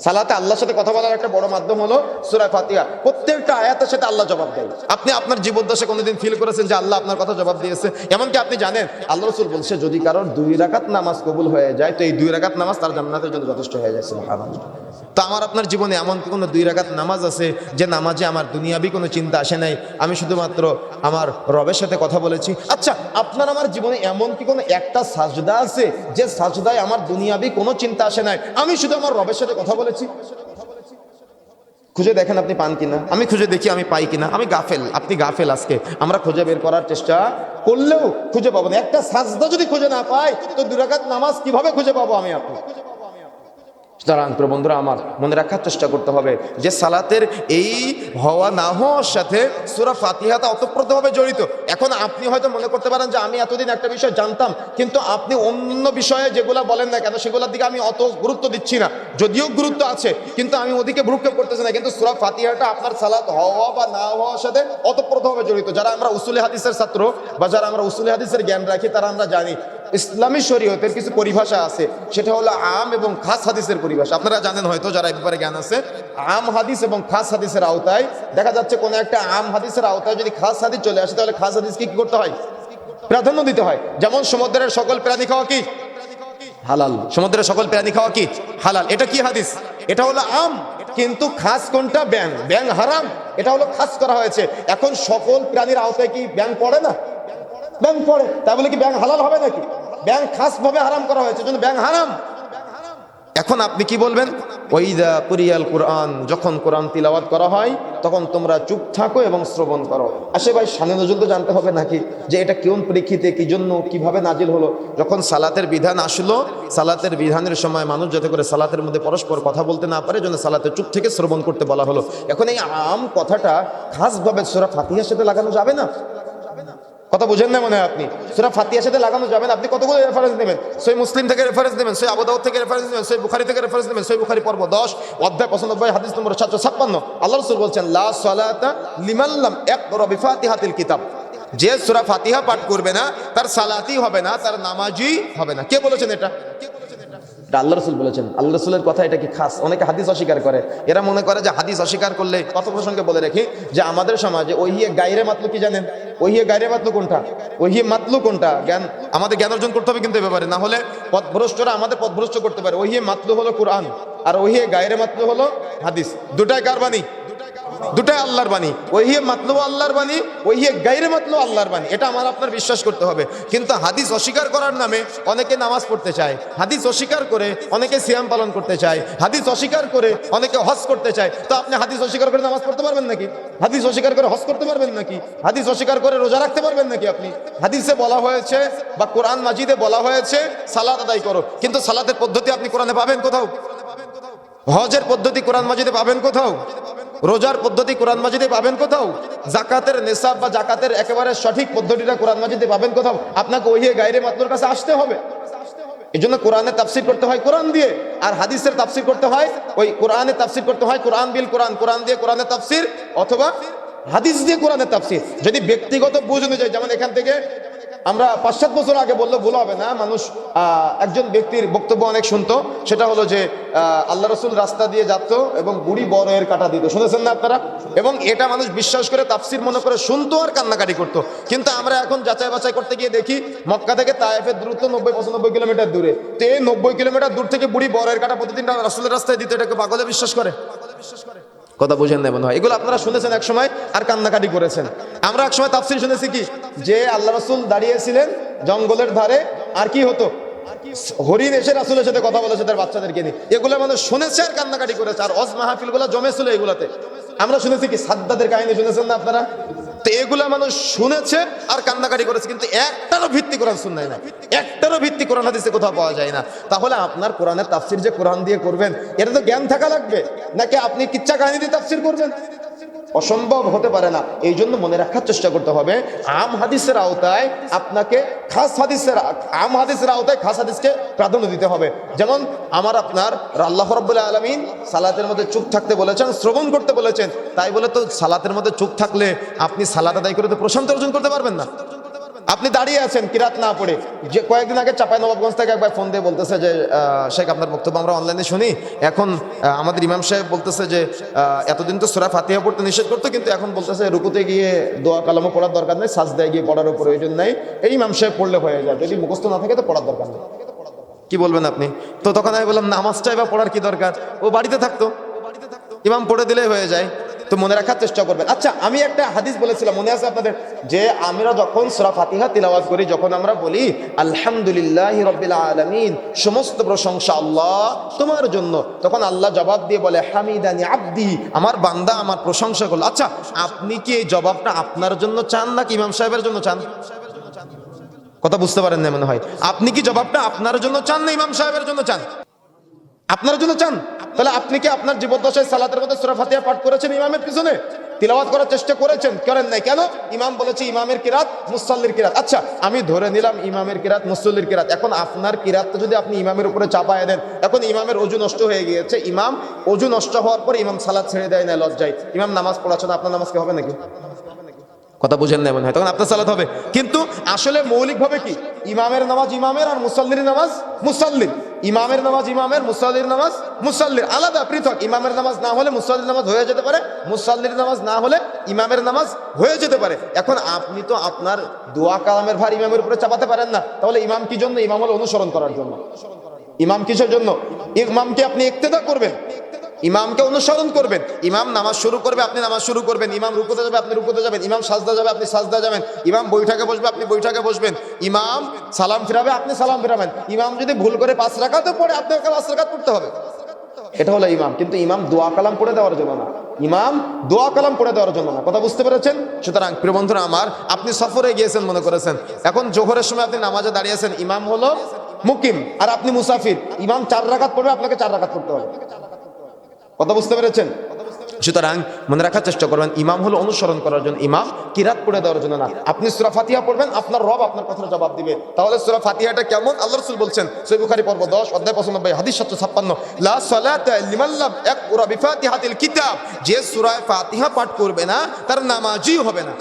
সালাতে আল্লাহর সাথে কথা বলার একটা বড় মাধ্যম হলো সুরা ফাতিহা। প্রত্যেকটা আয়াতের সাথে আল্লাহ জবাব দেয়। আপনি আপনার জীবদ্দশে কোনোদিন ফিল করেছেন যে আল্লাহ আপনার কথা জবাব দিয়েছে? এমনকি আপনি জানেন, আল্লাহ রসুল বলছে, যদি কারোর দুই রাকাত নামাজ কবুল হয়ে যায়, তো এই দুই রাকাত নামাজ তার জান্নাতের জন্য যথেষ্ট হয়ে যায়। তো আমার আপনার জীবনে এমন কোনো দুই রাকাত নামাজ আছে যে নামাজে আমার দুনিয়াবি কোনো চিন্তা আসে নাই? আমি শুধুমাত্র আমার রবের সাথে কথা বলেছি। আচ্ছা আপনার আমার জীবনে এমন কি কোনো একটা সাজদা আছে যে সাজদায় আমার দুনিয়াবি কোনো চিন্তা আসে নাই? আমি শুধু আমার রবের সাথে কথা বলেছি। খুঁজে দেখেন আপনি পান কিনা। আমি খুঁজে দেখি আমি পাই কিনা। আমি গাফেল, আপনি গাফেল আজকে। আমরা খুঁজে বের করার চেষ্টা করলেও খুঁজে পাবো না। একটা সাজদা যদি খুঁজে না পাই, তো দুরাকাত নামাজ কীভাবে খুঁজে পাবো আমি আপনি? সুতরাং প্রিয় বন্ধুরা, আমার মনে রাখার চেষ্টা করতে হবে যে সালাতের এই হওয়া না হওয়ার সাথে সুরা ফাতিহাটা অতপ্রতভাবে জড়িত। এখন আপনি হয়তো মনে করতে পারেন যে আমি এতদিন একটা বিষয় জানতাম, কিন্তু আপনি অন্য বিষয়ে যেগুলো বলেন না কেন, সেগুলোর দিকে আমি অত গুরুত্ব দিচ্ছি না। যদিও গুরুত্ব আছে, কিন্তু আমি ওদিকে ভ্রুক্ষেপ করতেছি না, কিন্তু সুরা ফাতিহাটা আপনার সালাত হওয়া বা না হওয়ার সাথে অতপ্রতভাবে জড়িত। যারা আমরা উসুলে হাদিসের ছাত্র বা যারা আমরা উসুলে হাদিসের জ্ঞান রাখি, তারা আমরা জানি ইসলামী শরীয়তের কিছু পরিভাষা আছে, সেটা হলো আম এবং খাস হাদিসের পরিভাষা। আপনারা জানেন হয়তো যারা এই ব্যাপারে জ্ঞান আছে, আম হাদিস এবং খাস হাদিসের আওতায় দেখা যাচ্ছে কোনো একটা আম হাদিসের আওতায় যদি খাস হাদিস চলে আসে, তাহলে খাস হাদিসকে কি করতে হয়? প্রাধান্য দিতে হয়। যেমন সমুদ্রের সকল প্রাণী খাওয়া কি? হালাল। সমুদ্রের সকল প্রাণী খাওয়া কি? হালাল। এটা কি হাদিস? এটা হলো আম। কিন্তু খাস কোনটা? ব্যাং ব্যাং হারাম। এটা হলো খাস করা হয়েছে। এখন সকল প্রাণীর আওতায় কি ব্যাং পড়ে না? ব্যাং পড়ে। তাই বলে কি ব্যাং হালাল হবে নাকি? ব্যাং খাস ভাবে হারাম করা হয়েছে জন্য ব্যাংক হারাম। এখন আপনি কি বলবেন? ওইদা কুরিয়াল কোরআন, যখন কোরআন তিলাওয়াত করা হয়, তখন তোমরা চুপ থাকো এবং শ্রবণ করো। আসে ভাই সানে নজরুল তো জানতে হবে নাকি যে এটা কোন প্রেক্ষিতে কি জন্য কীভাবে নাজিল হলো? যখন সালাতের বিধান আসলো, সালাতের বিধানের সময় মানুষ যাতে করে সালাতের মধ্যে পরস্পর কথা বলতে না পারে জন্য সালাতে চুপ থেকে শ্রবণ করতে বলা হলো। এখন এই আম কথাটা খাসভাবে সোরা ফাতিহার সাথে লাগানো যাবে না? কথা বুঝেন না মনে হয় আপনি? সুরা ফাতিয়ার সাথে লাগানো যাবেন আপনি কতগুলো রেফারেন্স নেবেন? সেই মুসলিম থেকে রেফারেন্স নেবেন, সই আবুদাউদ থেকে রেফারেন্স নেবেন, সই বুখারি থেকে রেফারেন্স নেবেন, সেই বুখারি পর্ব দশ, অধ্যায় পঁচানব্বই, হাদিস নম্বর সাতশো ছাপ্পান্ন। আল্লাহ রসুল বলছেন, লা সালাতা লিমাল্লাম এক বিফাতিহাতিল কিতাব। যে সুরা ফাতিহা পাঠ করবে না, তার সালাতি হবে না, তার নামাজি হবে না। কে বলেছেন এটা? এটা আল্লাহ রসুল বলেছেন। আল্লাহ রসুলের কথা এটা কি খাস? অনেকে হাদিস অস্বীকার করে। এরা মনে করে যে হাদিস অস্বীকার করলে কত প্রসঙ্গে বলে রাখি যে আমাদের সমাজে ওহিয়ে গাইরে মাতলু কি জানেন? ওহিয়ে গাইরে মাতলু কোনটা? ওহিয়ে মাতলু কোনটা? জ্ঞান আমাদের জ্ঞান অর্জন করতে হবে কিন্তু এ ব্যাপারে। না হলে পথভ্রষ্টরা আমাদের পথভ্রষ্ট করতে পারে। ওহিয়ে মাতলু হলো কোরআন আর ওহিয়ে গাইরে মাতলু হলো হাদিস। দুটাই কার দুটাই আল্লাহর বাণী। ওইহিয়ে মাতলু আল্লাহর বাণী ওইহিয়ে গাইরে মাতলু আল্লাহর বাণী। এটা আমার আপনার বিশ্বাস করতে হবে। কিন্তু হাদিস অস্বীকার করার নামে অনেকে নামাজ পড়তে চায়। হাদিস অস্বীকার করে অনেকে সিয়াম পালন করতে চায়। হাদিস অস্বীকার করে অনেকে হজ করতে চায়। তো আপনি হাদিস অস্বীকার করে নামাজ পড়তে পারবেন নাকি? হাদিস অস্বীকার করে হজ করতে পারবেন নাকি? হাদিস অস্বীকার করে রোজা রাখতে পারবেন নাকি আপনি? হাদিসে বলা হয়েছে বা কোরআন মাজিদে বলা হয়েছে সালাদ আদায় করো। কিন্তু সালাতের পদ্ধতি আপনি কোরআনে পাবেন কোথাও? হজের পদ্ধতি কোরআন মাজিদে পাবেন কোথাও? রোজার পদ্ধতি কোরআন মাজিদে পাবেন কোথাও? জাকাতের নেশাব বা জাকাতের একেবারে সঠিক পদ্ধতিটা কোরআন মাজিদে পাবেন কোথাও? আপনাকে ওই গাইরে মাতলুর কাছে আসতে হবে। এই জন্য কোরআনের তাফসির করতে হয় কোরআন দিয়ে, আর হাদিসের তাফসির করতে হয় ওই কোরআনের তাফসির করতে হয় কোরআন বিল কোরআন কোরআন দিয়ে কোরআনের তাফসির অথবা হাদিস দিয়ে কোরআনের তাফসির। যদি ব্যক্তিগত বুঝ অনুযায়ী, যেমন এখান থেকে আমরা পাঁচ সাত বছর আগে বললে ভুল হবে না। মানুষ একজন ব্যক্তির বক্তব্য অনেক শুনতো। সেটা হলো যে আল্লাহ রসুল রাস্তা দিয়ে যাতো এবং বুড়ি বড় এর কাটা দিত। শুনেছেন না আপনারা? এবং এটা মানুষ বিশ্বাস করে, তাফসির মনে করে শুনতো আর কান্নাকাটি করতো। কিন্তু আমরা এখন যাচাই বাছাই করতে গিয়ে দেখি, মক্কা থেকে তায়েফের দূরত্ব নব্বই, পঁচানব্বই কিলোমিটার দূরে। তো এই নব্বই কিলোমিটার দূর থেকে বুড়ি বড় এর কাটা প্রতিদিন রাসুলের রাস্তায় দিত। এটাকে পাগলে বিশ্বাস করে। কথা বুঝেন না হয়? এগুলো আপনারা শুনেছেন এক সময় আর কান্নাকাটি করেছেন। আমরা এক সময় তাফসির শুনেছি কি? যে আল্লাহ রসুল দাঁড়িয়েছিলেন জঙ্গলের ধারে, আর কি হতো? হরিণ এসে রাসুলের সাথে কথা বলেছে, তার বাচ্চাদেরকে নিয়ে। এগুলো মানুষ শুনেছে আর কান্নাকাটি করেছে, আর অজ মাহফিলগুলো জমেছিল এগুলাতে। আমরা শুনেছি কি সাদ্দাদের কাহিনী শুনেছেন না আপনারা? তো এগুলা মানুষ শুনেছে আর কান্নাকাটি করেছে, কিন্তু একটারও ভিত্তি কোরআন শুননায় না একটারও ভিত্তি কোরআন হাদিসে কোথাও পাওয়া যায় না। তাহলে আপনার কোরআনের তাফসির যে কোরআন দিয়ে করবেন এটা তো জ্ঞান থাকা লাগবে? নাকি আপনি কিচ্ছা কাহিনী দিয়ে তাফসির করবেন? অসম্ভব হতে পারে না। এই জন্য মনে রাখার চেষ্টা করতে হবে। আম হাদিসের আওতায় আপনাকে খাস হাদিসের, আম হাদিসের আওতায় খাস হাদিসকে প্রাধান্য দিতে হবে। যেমন আমার আপনার আল্লাহ রব্বুল্লাহ আলমিন সালাতের মধ্যে চুপ থাকতে বলেছেন, শ্রবণ করতে বলেছেন। তাই বলে তো সালাতের মধ্যে চুপ থাকলে আপনি সালাত আদায় করে তো প্রশান্ত অর্জন করতে পারবেন না। আপনি দাঁড়িয়ে আছেন কিরাত না পড়ে? যে কয়েকদিন আগে চাপাই নবাবগঞ্জ থেকে একবার ফোন দিয়ে বলতেছে যে শেখ, আপনার বক্তব্য আমরা অনলাইনে শুনি। এখন আমাদের ইমাম সাহেব বলতেছে যে এতদিন তো সোরা ফাতিহা পড়তে নিষেধ করতো, কিন্তু এখন বলতেছে রুকুতে গিয়ে দোয়া কালামও পড়ার দরকার নেই সাজ দেয় গিয়ে পড়ারও প্রয়োজন নেই। এই ইমাম সাহেব পড়লে হয়ে যায়, যদি মুখস্থ না থাকে তো পড়ার দরকার নেই। কি বলবেন আপনি? তো তখন আমি বললাম নামাজটাই বা পড়ার কি দরকার? ও বাড়িতে থাকতো। ইমাম পড়ে দিলেই হয়ে যায়। তো মনে রাখার চেষ্টা করবেন। আচ্ছা আমি একটা হাদিস বলেছিলাম, মনে আছে আপনাদের? যে আমরা যখন সুরা ফাতিহা তিলাওয়াত করি, যখন আমরা বলি, আলহামদুলিল্লাহ রব্বিল আলামিন, সমস্ত প্রশংসা আল্লাহ তোমার জন্য। তখন আল্লাহ জবাব দিয়ে বলে, হামিদানি আব্দি, আমার বান্দা আমার প্রশংসা করল। আচ্ছা আপনি কি এই জবাবটা আপনার জন্য চান নাকি ইমাম সাহেবের জন্য চান? কথা বুঝতে পারেন না মনে হয়। আপনি কি জবাবটা আপনার জন্য চান না ইমাম সাহেবের জন্য চান? আপনার জন্য চান? তাহলে আপনি কি আপনার জীবদ্দশায় সালাতের মধ্যে সুরা ফাতিহা পাঠ করেছেন ইমামের পিছনে? তিলাওয়াত করার চেষ্টা করেছেন, করেন নাই কেন? ইমাম বলেছে ইমামের কিরাত, মুসল্লির কিরাত। আচ্ছা আমি ধরে নিলাম ইমামের কিরাত, মুসল্লির কিরাত। এখন আপনার কিরাতটা যদি আপনি ইমামের উপরে চাপায় দেন, এখন ইমামের অজু নষ্ট হয়ে গিয়েছে, ইমাম অজু নষ্ট হওয়ার পর ইমাম সালাদ ছেড়ে দেয় না লজ্জায়। ইমাম নামাজ পড়াচ্ছে না আপনার নামাজ কি হবে নাকি? কথা বুঝেন না মনে হয়, তখন আপনার সালাত হবে। কিন্তু আসলে মৌলিকভাবে কি? ইমামের নামাজ ইমামের আর মুসল্লির নামাজ মুসল্লির। ইমামের নামাজ ইমামের, মুসল্লির নামাজ মুসাল্লির। আলাদা, পৃথক। ইমামের নামাজ না হলে মুসাল্লির নামাজ হয়ে যেতে পারে, মুসাল্লির নামাজ না হলে ইমামের নামাজ হয়ে যেতে পারে। এখন আপনি তো আপনার দোয়া কালামের ভার ইমামের উপরে চাপাতে পারেন না। তাহলে ইমাম কি জন্য? ইমাম হলো অনুসরণ করার জন্য। ইমাম কিসের জন্য? ইমামকে আপনি ইক্তেদা করবেন। ইমামকে অনুসরণ করবেন। ইমাম নামাজ শুরু করবে, আপনি নামাজ শুরু করবেন। ইমাম রুকুতে যাবে, আপনি রুকুতে যাবেন। ইমাম সাজদা যাবে, আপনি সাজদা যাবেন। ইমাম বৈঠকে বসবে, আপনি বৈঠকে বসবেন। ইমাম সালাম ফিরাবে, আপনি সালাম ফিরাবেন। ইমাম যদি ভুল করে পাঁচ রাখাতে পড়ে, আপনাকে পাঁচ রাখাত পড়তে হবে। এটা হলো ইমাম, কিন্তু ইমাম দোয়া কালাম পড়ে দেওয়ার জন্য না। ইমাম দোয়া কালাম পড়ে দেওয়ার জন্য না। কথা বুঝতে পেরেছেন? সুতরাং প্রিয় বন্ধুরা আমার, আপনি সফরে গিয়েছেন মনে করেছেন। এখন জোহরের সময় আপনি নামাজে দাঁড়িয়েছেন ইমাম হলো মুকিম, আর আপনি মুসাফির। ইমাম চার রাখাত পড়বে, আপনাকে চার রাখাত পড়তে হবে। কথা বুঝতে পেরেছেন? সুতরাং মনে রাখার চেষ্টা করবেন, ইমাম হলো অনুসরণ করার জন্য ইমাম, কিরাত পড়ে দেওয়ার জন্য না। আপনি সুরা ফাতিহা পড়বেন, আপনার রব আপনার কথার জবাব দিবে। তাহলে সুরা ফাতিহাটা কেমন? আল্লাহ রসুল বলছেন সৈবুখারি পর্ব দশ, অধ্যায় পঁচানব্বই, হাদিস সাতশো ছাপ্পান্ন, লা কিতাব যে সুরায় ফাতিহা পাঠ করবে না, তার নামাজই হবে না।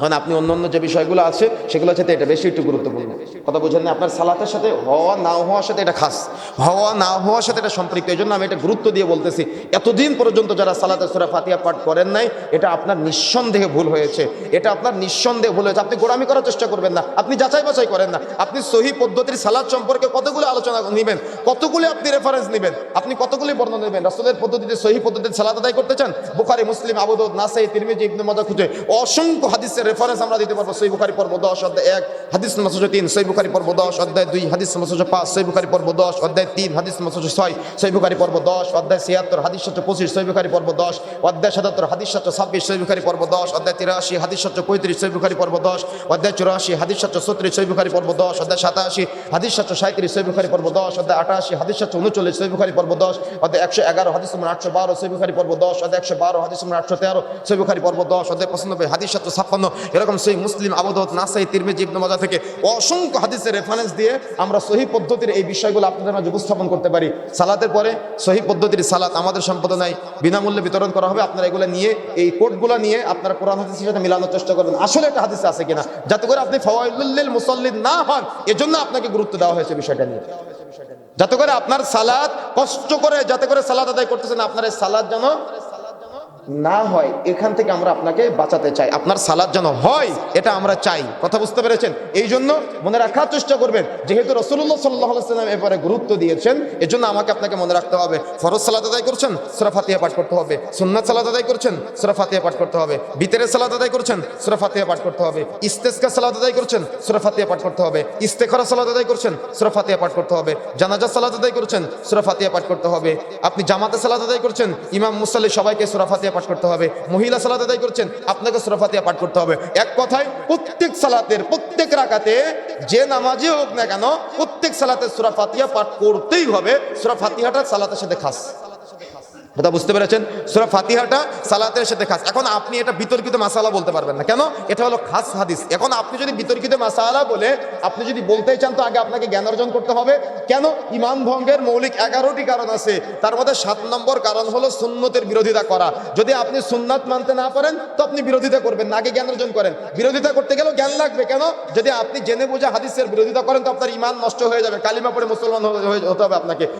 কারণ আপনি অন্য অন্য যে বিষয়গুলো আছে সেগুলো সাথে এটা বেশি একটু গুরুত্বপূর্ণ। কথা বুঝেন না? আপনার সালাতের সাথে হওয়া, না হওয়ার সাথে এটা খাস। হওয়া, না হওয়ার সাথে এটা সম্পৃক্ত। এই জন্য আমি এটা গুরুত্ব দিয়ে বলতেছি, এতদিন পর্যন্ত যারা সালাতে সুরা ফাতিহা পাঠ করেন নাই, এটা আপনার নিঃসন্দেহে ভুল হয়েছে। এটা আপনার নিঃসন্দেহে ভুল হয়েছে। আপনি গোড়ামি করার চেষ্টা করবেন না। আপনি যাচাই বাছাই করেন না। আপনি সহি পদ্ধতির সালাদ সম্পর্কে কতগুলো আলোচনা নেবেন, কতগুলি আপনি রেফারেন্স নেবেন, আপনি কতগুলি বর্ণনা নেবেন রাসুলের পদ্ধতিতে, সহি পদ্ধতিতে সালাদ আদায় করতে চান? বুখারি, মুসলিম আবুদুদ নাসাই, তিরমিজি, ইবনে মাজাহ খুঁজে অসংখ্য হাদিসের রেফারেন্স আমরা দিতে পারব সহি বুখারি পর্ব দশ অধ্যায় এক হাদিস নম্বর তিন সহি বুখারি পর্ব দশ অধ্যায় দুই হাদিস নম্বর পাঁচ সহি বুখারি পর্ব দশ অধ্যায় তিন হাদিস নম্বর ছয় সহি বুখারি পর্ব দশ অধ্যায় ছিয়াত্তর হাদিস সত্য পঁচিশ সহি বুখারি পর্ব দশ অধ্যায় সাতাত্তর হাদিস সত্য ছাব্বিশ সহি বুখারি পর্ব দশ অধ্যায় তিরাশি হাদিস সত্য পঁয়ত্রিশ সহি বুখারি পর্ব দশ অধ্যায় চুরাশি হাদিস সত্য ছত্রিশ সহি বুখারি পর্ব দশ অধ্যায় সাতাশি হাদিস সত্য সাঁত্রিশ সহি বুখারি পর্ব দশ অধ্যায় আটাশি হাদিস সত্য উনচল্লিশ সহি বুখারি পর্ব দশ অধ্যায় একশো এগারো হাদিস নম্বর আটশো বারো সহি বুখারি পর্ব দশ অধ্যায় একশো বারো হাদিস নম্বর আটশো তেরো সহি বুখারি পর্ব দশ অধ্যায় পঁচানব্বই হাদিস সত্য ছাপ্পান্ন এরকম সেই মুসলিম আবদত নাসাই, তিরমিজি, ইবনে মাজা থেকে অসংখ্য হাদিসের রেফারেন্স দিয়ে আমরা সহি পদ্ধতির এই বিষয়গুলো আপনাদের মাঝে উপস্থাপন করতে পারি। সালাতের পরে সহি পদ্ধতির সালাত আমাদের সম্পাদনায় বিনামূল্যে বিতরণ করা হবে। আপনারা এগুলো নিয়ে, এই কোডগুলো নিয়ে আপনারা কোরআন হাদিসের সাথে মিলানোর চেষ্টা করবেন। আসলে একটা হাদিসে আছে কিনা? যাতে করে আপনি ফওয়াইলুল্লিল মুসল্লিদ না হন, এজন্য আপনাকে গুরুত্ব দেওয়া হয়েছে বিষয়টা নিয়ে। যাতে করে আপনার সালাদ কষ্ট করে, যাতে করে সালাদ আদায় করতেছেন, আপনার এই সালাদ যেন না হয় এখান থেকে আমরা আপনাকে বাঁচাতে চাই। আপনার সালাদ যেন হয়, এটা আমরা চাই। কথা বুঝতে পেরেছেন? এই জন্য মনে রাখার চেষ্টা করবেন। যেহেতু রসুল্লাহ সাল্লাহ সাল্লাম এবারে গুরুত্ব দিয়েছেন, এজন্য আমাকে আপনাকে মনে রাখতে হবে। ফরজ সালাদ আদায় করছেন, সুরা ফাতিহা পাঠ করতে হবে। সুন্নাত সালাদ আদায় করছেন, সুরা ফাতিহা পাঠ করতে হবে। বিতেরের সালাদ আদায় করছেন, সুরা ফাতিহা পাঠ করতে হবে। ইস্তেস্কা সালাদ আদায় করছেন, সুরা ফাতিহা পাঠ করতে হবে। ইস্তেখরা সালাদ আদায় করছেন, সুরা ফাতিহা পাঠ করতে হবে। জানাজা সালাদ আদায় করছেন, সুরা ফাতিহা পাঠ করতে হবে। আপনি জামাতে সালাদ আদায় করছেন, ইমাম মুসাল্লি সবাইকে সুরা ফাতিহা পাঠ করতে হবে, মহিলা সালাত আদায় করছেন, আপনাকে সুরা ফাতিয়া পাঠ করতে হবে। এক কথায়, প্রত্যেক সালাতের, প্রত্যেক রাকাতে, যে নামাজে হোক না কেন, প্রত্যেক সালাতে সুরা ফাতিয়া পাঠ করতেই হবে। সুরা ফাতিহাটা সালাতের সাথে খাস। কথা বুঝতে পেরেছেন? সুরা ফাতিহাটা সালাতের সাথে খাস। এখন আপনি এটা বিতর্কিত মাসালা বলতে পারবেন না। কেন? এটা হলো খাস হাদিস। এখন আপনি যদি বিতর্কিত মাসালা বলে আপনি যদি বলতেই চান, তো আগে আপনাকে জ্ঞান অর্জন করতে হবে। কেন? ইমান ভঙ্গের মৌলিক এগারোটি কারণ আছে। তার মধ্যে সাত নম্বর কারণ হলো সুন্নতের বিরোধিতা করা। যদি আপনি সুন্নাত মানতে না পারেন, তো আপনি বিরোধিতা করবেন না। আগে জ্ঞান অর্জন করেন। বিরোধিতা করতে গেলেও জ্ঞান লাগবে। কেন? যদি আপনি জেনে বুঝে হাদিসের বিরোধিতা করেন, তো আপনার ইমান নষ্ট হয়ে যাবে। কালিমা পড়ে মুসলমান হতে হবে আপনাকে।